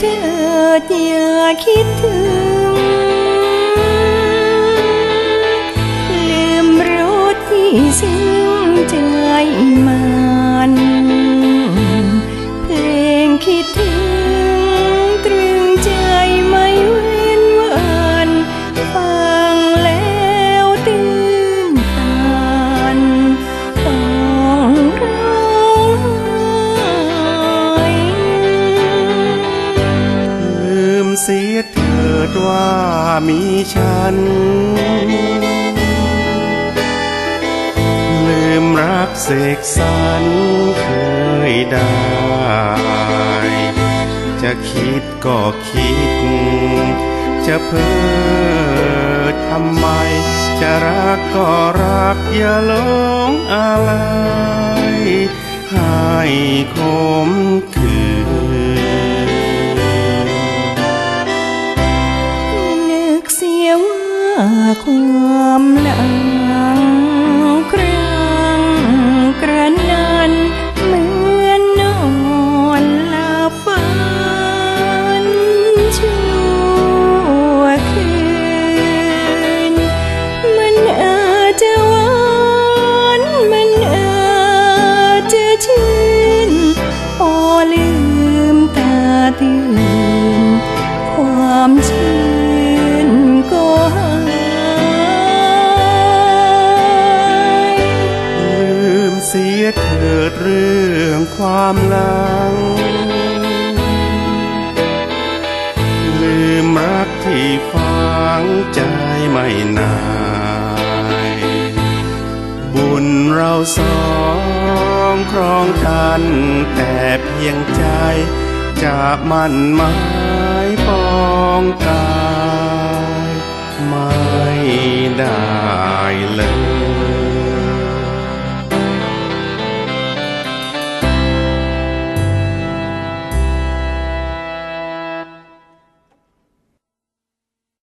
เธออย่าคิดถึง ดว่ามีฉัน ลืมรักเสกสรรเคยได้ จะคิดก็คิด จะเพ้อทำไม จะรักก็รักอย่าหลงอะไรให้คม ความหลัง เสียเถิดเรื่องความหลัง ลืมรักที่ฝังใจไม่นายบุญเราสองครองกันแต่เพียงใจ จะมั่นหมายปองกาย ไม่ได้